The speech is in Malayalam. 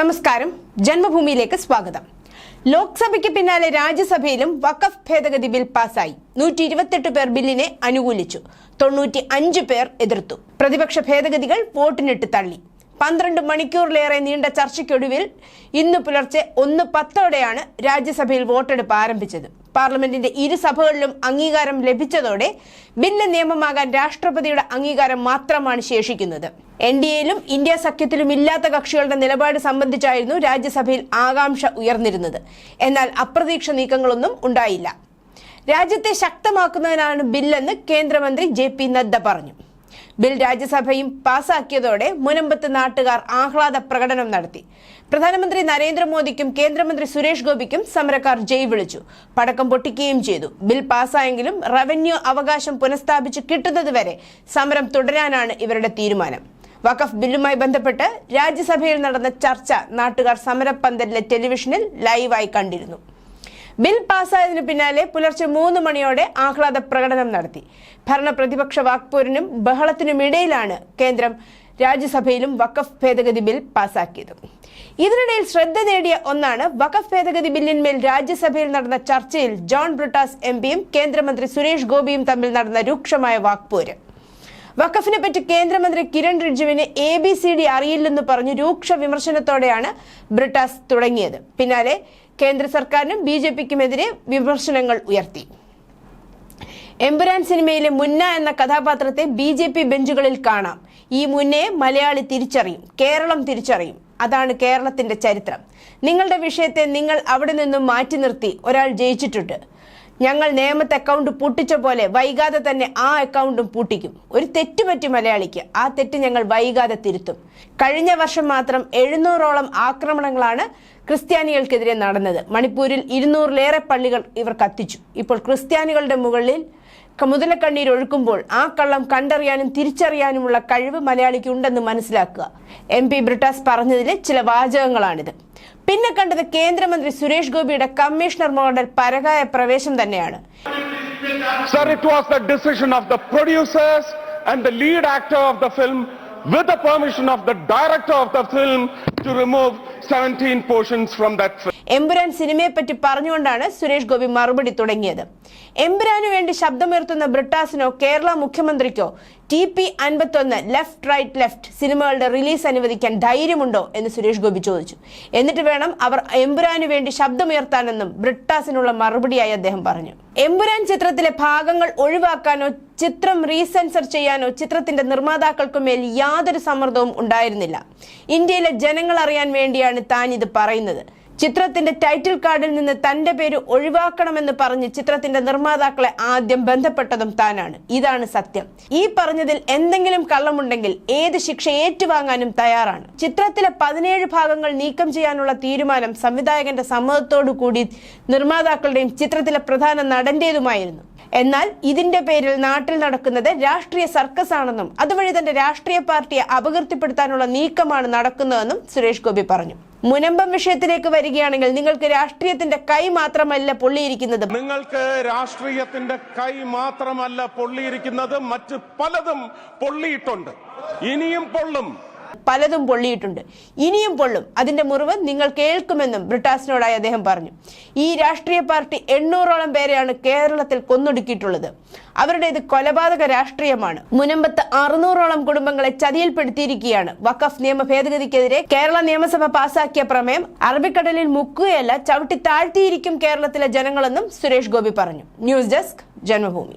നമസ്കാരം. ജന്മഭൂമിയിലേക്ക് സ്വാഗതം. ലോക്സഭയ്ക്ക് പിന്നാലെ രാജ്യസഭയിലും വഖഫ് ഭേദഗതി ബിൽ പാസായി. നൂറ്റി ഇരുപത്തെട്ട് പേർ ബില്ലിനെ അനുകൂലിച്ചു. തൊണ്ണൂറ്റി അഞ്ച് പേർ എതിർത്തു. പ്രതിപക്ഷ ഭേദഗതികൾ വോട്ടിനിട്ട് തള്ളി. പന്ത്രണ്ട് മണിക്കൂറിലേറെ നീണ്ട ചർച്ചയ്ക്കൊടുവിൽ ഇന്ന് പുലർച്ചെ ഒന്ന് പത്തോടെയാണ് രാജ്യസഭയിൽ വോട്ടെടുപ്പ് ആരംഭിച്ചത്. പാർലമെന്റിന്റെ ഇരു സഭകളിലും അംഗീകാരം ലഭിച്ചതോടെ ബില്ല് നിയമമാകാൻ രാഷ്ട്രപതിയുടെ അംഗീകാരം മാത്രമാണ് ശേഷിക്കുന്നത്. എൻ ഡി എയിലും ഇന്ത്യ സഖ്യത്തിലും ഇല്ലാത്ത കക്ഷികളുടെ നിലപാട് സംബന്ധിച്ചായിരുന്നു രാജ്യസഭയിൽ ആകാംക്ഷ ഉയർന്നിരുന്നത്. എന്നാൽ അപ്രതീക്ഷ നീക്കങ്ങളൊന്നും ഉണ്ടായില്ല. രാജ്യത്തെ ശക്തമാക്കുന്നതിനാണ് ബില്ലെന്ന് കേന്ദ്രമന്ത്രി ജെ പി നദ്ദ പറഞ്ഞു. ബിൽ രാജ്യസഭയും പാസാക്കിയതോടെ മുനമ്പത്ത് നാട്ടുകാർ ആഹ്ലാദ പ്രകടനം നടത്തി. പ്രധാനമന്ത്രി നരേന്ദ്രമോദിക്കും കേന്ദ്രമന്ത്രി സുരേഷ് ഗോപിക്കും സമരക്കാർ ജയ് വിളിച്ചു. പടക്കം പൊട്ടിക്കുകയും ചെയ്തു. ബിൽ പാസായെങ്കിലും റവന്യൂ അവകാശം പുനഃസ്ഥാപിച്ച് കിട്ടുന്നതുവരെ സമരം തുടരാനാണ് ഇവരുടെ തീരുമാനം. വഖഫ് ബില്ലുമായി ബന്ധപ്പെട്ട് രാജ്യസഭയിൽ നടന്ന ചർച്ച നാട്ടുകാർ സമരപ്പന്തലിലെ ടെലിവിഷനിൽ ലൈവായി കണ്ടിരുന്നു. ബിൽ പാസ്സായതിനു പിന്നാലെ പുലർച്ചെ മൂന്ന് മണിയോടെ ആഹ്ലാദ പ്രകടനം നടത്തി. ഭരണ പ്രതിപക്ഷ വാക്പോരിനും ബഹളത്തിനുമിടയിലാണ് കേന്ദ്രം രാജ്യസഭയിലും വഖഫ് ഭേദഗതി ബിൽ പാസാക്കിയത് ഇതിനിടയിൽ ശ്രദ്ധ നേടിയ ഒന്നാണ് വഖഫ് ഭേദഗതി ബില്ലിന്മേൽ രാജ്യസഭയിൽ നടന്ന ചർച്ചയിൽ ജോൺ ബ്രിട്ടാസ് എം പിയും കേന്ദ്രമന്ത്രി സുരേഷ് ഗോപിയും തമ്മിൽ നടന്ന രൂക്ഷമായ വാക്പോര്. വഖഫിനെ പറ്റി കേന്ദ്രമന്ത്രി കിരൺ റിജുവിന് എ ബി സി ഡി അറിയില്ലെന്ന് പറഞ്ഞ് രൂക്ഷ വിമർശനത്തോടെയാണ് ബ്രിട്ടാസ് തുടങ്ങിയത്. പിന്നാലെ കേന്ദ്ര സർക്കാരിനും ബി ജെ പിക്കുമെതിരെ വിമർശനങ്ങൾ ഉയർത്തി. എമ്പുരാൻ സിനിമയിലെ മുന്ന എന്ന കഥാപാത്രത്തെ ബി ജെ പി ബെഞ്ചുകളിൽ കാണാം. ഈ മുന്നയെ മലയാളി തിരിച്ചറിയും കേരളം തിരിച്ചറിയും. അതാണ് കേരളത്തിന്റെ ചരിത്രം. നിങ്ങളുടെ വിഷയത്തെ നിങ്ങൾ അവിടെ നിന്നും മാറ്റി നിർത്തി ഒരാൾ ജയിച്ചിട്ടുണ്ട്. ഞങ്ങൾ നേമത്തെ അക്കൗണ്ട് പൂട്ടിച്ച പോലെ വൈകാതെ തന്നെ ആ അക്കൗണ്ടും പൂട്ടിക്കും. ഒരു തെറ്റ് പറ്റി മലയാളിക്ക്. ആ തെറ്റ് ഞങ്ങൾ വൈകാതെ തിരുത്തും. കഴിഞ്ഞ വർഷം മാത്രം എഴുന്നൂറോളം ആക്രമണങ്ങളാണ് ക്രിസ്ത്യാനികൾക്കെതിരെ നടന്നത്. മണിപ്പൂരിൽ ഇരുന്നൂറിലേറെ പള്ളികൾ ഇവർ കത്തിച്ചു. ഇപ്പോൾ ക്രിസ്ത്യാനികളുടെ മുകളിൽ മുതലക്കണ്ണീർ ഒഴുക്കുമ്പോൾ ആ കള്ളം കണ്ടറിയാനും തിരിച്ചറിയാനുമുള്ള കഴിവ് മലയാളിക്ക് ഉണ്ടെന്ന് മനസ്സിലാക്കുക. എം പി ബ്രിട്ടാസ് പറഞ്ഞതിലെ ചില വാചകങ്ങളാണിത്. പിന്നെ കണ്ടത് കേന്ദ്രമന്ത്രി സുരേഷ് ഗോപിയുടെ കമ്മീഷണർ മോഡൽ പരകായ പ്രവേശം തന്നെയാണ്. Sir it was the decision of the producers and the lead actor of the film with the permission of the director of the film, to remove 17 portions from that film. Empuraan സിനിമയെ പറ്റി പറഞ്ഞുകൊണ്ടാണ് സുരേഷ് ഗോപി മറുപടി തുടങ്ങിയത്. എംബുരാനു വേണ്ടി ശബ്ദമുയർത്തുന്ന ബ്രിട്ടാസിനോ കേരള മുഖ്യമന്ത്രിക്കോ ടി പി അൻപത്തൊന്ന് ലെഫ്റ്റ് റൈറ്റ് ലെഫ്റ്റ് സിനിമകളുടെ റിലീസ് അനുവദിക്കാൻ ധൈര്യമുണ്ടോ എന്ന് സുരേഷ് ഗോപി ചോദിച്ചു. എന്നിട്ട് വേണം അവർ എംബുരാനു വേണ്ടി ശബ്ദമുയർത്താനെന്നും ബ്രിട്ടാസിനുള്ള മറുപടിയായി അദ്ദേഹം പറഞ്ഞു. എംബുരാൻ ചിത്രത്തിലെ ഭാഗങ്ങൾ ഒഴിവാക്കാനോ ചിത്രം റീസെൻസർ ചെയ്യാനോ ചിത്രത്തിന്റെ നിർമ്മാതാക്കൾക്കു മേൽ യാതൊരു സമ്മർദ്ദവും ഉണ്ടായിരുന്നില്ല. ഇന്ത്യയിലെ ജനങ്ങൾ അറിയാൻ വേണ്ടിയാണ് താൻ ഇത് പറയുന്നത്. ചിത്രത്തിന്റെ ടൈറ്റിൽ കാർഡിൽ നിന്ന് തന്റെ പേര് ഒഴിവാക്കണമെന്ന് പറഞ്ഞ് ചിത്രത്തിന്റെ നിർമ്മാതാക്കളെ ആദ്യം ബന്ധപ്പെട്ടതും താനാണ്. ഇതാണ് സത്യം. ഈ പറഞ്ഞതിൽ എന്തെങ്കിലും കള്ളമുണ്ടെങ്കിൽ ഏത് ശിക്ഷ ഏറ്റുവാങ്ങാനും തയ്യാറാണ്. ചിത്രത്തിലെ പതിനേഴ് ഭാഗങ്ങൾ നീക്കം ചെയ്യാനുള്ള തീരുമാനം സംവിധായകന്റെ സമ്മതത്തോടു കൂടി നിർമ്മാതാക്കളുടെയും ചിത്രത്തിലെ പ്രധാന നടന്റേതുമായിരുന്നു. എന്നാൽ ഇതിന്റെ പേരിൽ നാട്ടിൽ നടക്കുന്നത് രാഷ്ട്രീയ സർക്കസ് ആണെന്നും അതുവഴി തന്റെ രാഷ്ട്രീയ പാർട്ടിയെ അപകീർത്തിപ്പെടുത്താനുള്ള നീക്കമാണ് നടക്കുന്നതെന്നും സുരേഷ് ഗോപി പറഞ്ഞു. മുനമ്പം വിഷയത്തിലേക്ക് വരികയാണെങ്കിൽ നിങ്ങൾക്ക് രാഷ്ട്രീയത്തിന്റെ കൈ മാത്രമല്ല പൊള്ളിയിരിക്കുന്നത്. നിങ്ങൾക്ക് രാഷ്ട്രീയത്തിന്റെ കൈ മാത്രമല്ല പൊള്ളിയിരിക്കുന്നത് മറ്റ് പലതും പൊള്ളിയിട്ടുണ്ട്. ഇനിയും പൊള്ളും. പലതും പൊള്ളിയിട്ടുണ്ട്. ഇനിയും പൊള്ളും. അതിന്റെ മുറിവ് നിങ്ങൾ കേൾക്കുമെന്നും ബ്രിട്ടാസിനോടായി അദ്ദേഹം പറഞ്ഞു. ഈ രാഷ്ട്രീയ പാർട്ടി എണ്ണൂറോളം പേരെയാണ് കേരളത്തിൽ കൊന്നൊടുക്കിയിട്ടുള്ളത്. ഇത് കൊലപാതക രാഷ്ട്രീയമാണ്. മുനമ്പത്ത് അറുന്നൂറോളം കുടുംബങ്ങളെ ചതിയിൽപ്പെടുത്തിയിരിക്കുകയാണ്. വഖഫ് നിയമ ഭേദഗതിക്കെതിരെ കേരള നിയമസഭ പാസാക്കിയ പ്രമേയം അറബിക്കടലിൽ മുക്കുകയല്ല ചവിട്ടി താഴ്ത്തിയിരിക്കും കേരളത്തിലെ ജനങ്ങളെന്നും സുരേഷ് ഗോപി പറഞ്ഞു. News desk Janmabhumi.